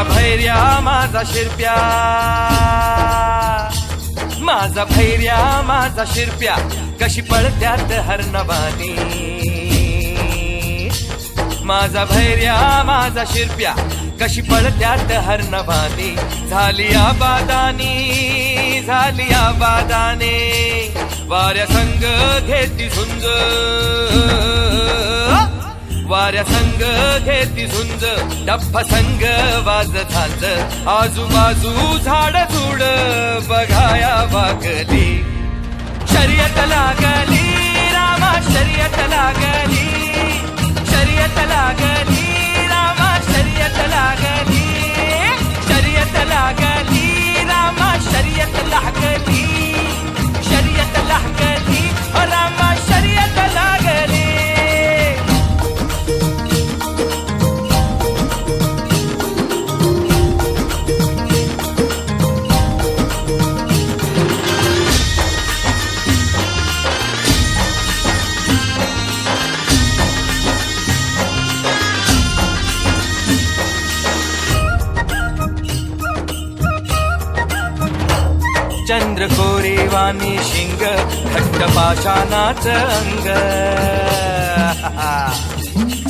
माझा भैर्या माझा शिरप्या. माझा भैर्या माझा शिरप्या. कशी पळत्यात हरणबानी माझा भैर्या माझा शिरप्या. कशी पळत्यात हरणबानी झाली आबादानी झाली आबादाने. वाऱ्या संग घेती झुंज. वाऱ्या संग घेती झुंज डप्प संग वाज झांज. आजूबाजू झाड झुड बघाया वागली. शर्यत लागली रामा शर्यत लागली. शर्यत लागली रामा शर्यत लागली. शर्यत लागली रामा शर्यत लागली. चंद्र कोरेवानी शिंग घट्ट पाषाणाच अंग.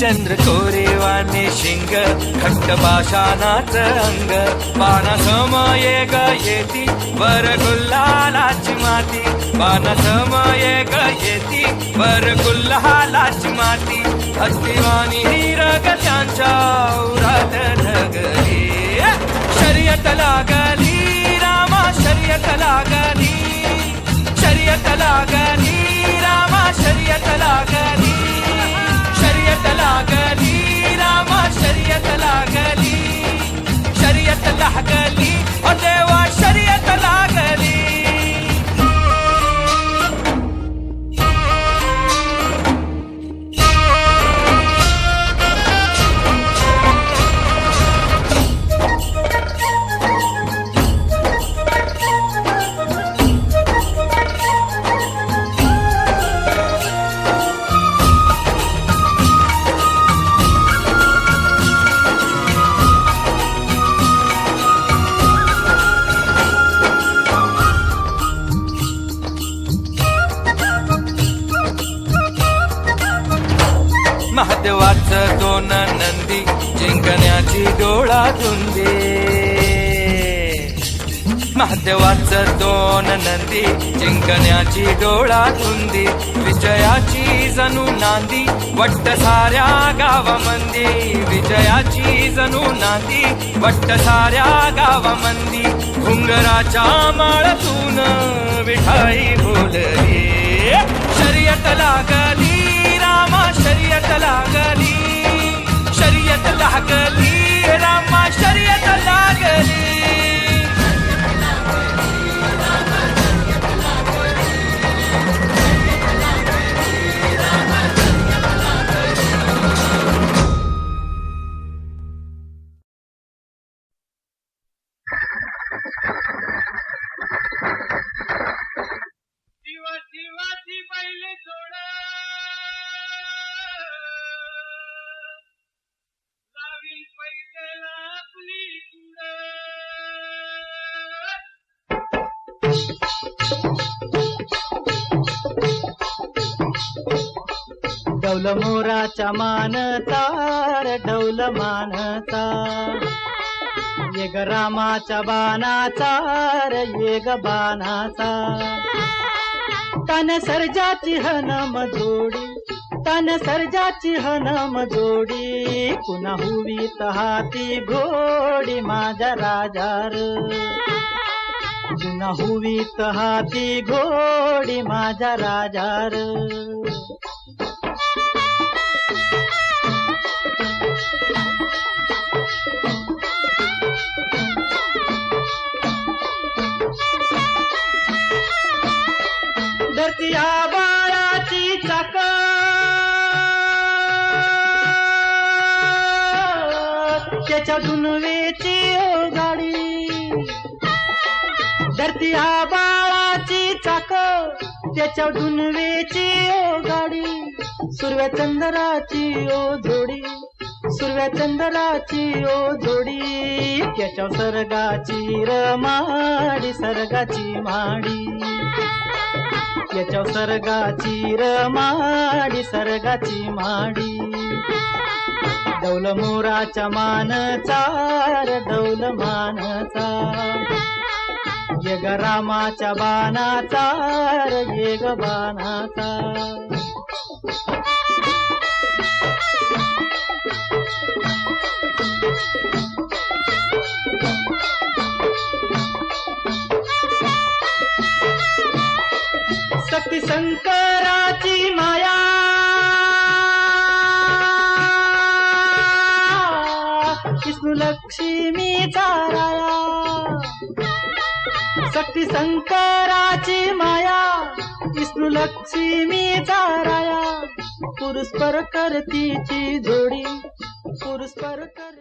चंद्र कोरेवाने शिंग घट्ट पाषाणाच अंग. पाना समये ग येती वर गुल्हालाची माती. पाना समये ग येती वर गुल्हालाची माती. अस्तिवानी हिरग त्यांच्या उरात ढगली. शर्यत लागली महादेवाचं दोन नंदी जिंकण्याची डोळा धुंदी. महादेवाचं दोन नंदी जिंकण्याची डोळा धुंदी. विजयाची जणू नांदी वट्ट साऱ्या गावामंदी. विजयाची जणू नांदी वट्ट साऱ्या गावामंदी. घुंगराच्या माळतून विठाई बोलली. डौल मोराचा मानता डौल मानता. ये ग रामाच्या बाणाचा र ये ग बाणाचा तन सर्जाची हनम जोडी तन सर्जाची हनम जोडी पुन्हा हुवी हाती घोडी माझ्या राजार. पुन्हा हुवीत हाती घोडी माझ्या राजार. त्याच्या दुनवेची ओ हो गाडी. धरती हा बाळाची चाक त्याच्या दुनवेची ओ हो गाडी. सुरव्या चंद्राची ओ हो जोडी सुरव्या चंद्राची ओ जोडी. त्याच्या सर्गाची रमाडी सर्गाची माडी. याच्या सर्गाची रमाडी सर्गाची माडी. डौल मोराच्या मानचा डौल मानचा. येग रामाच्या बाणाचा येग बाणाचा. शक्ती शंकराची माया लक्ष्मीचा राया शक्ती शंकराची माया विष्णू लक्ष्मीचा राया पुरुष पर करतीची जोडी पुरुष पर कर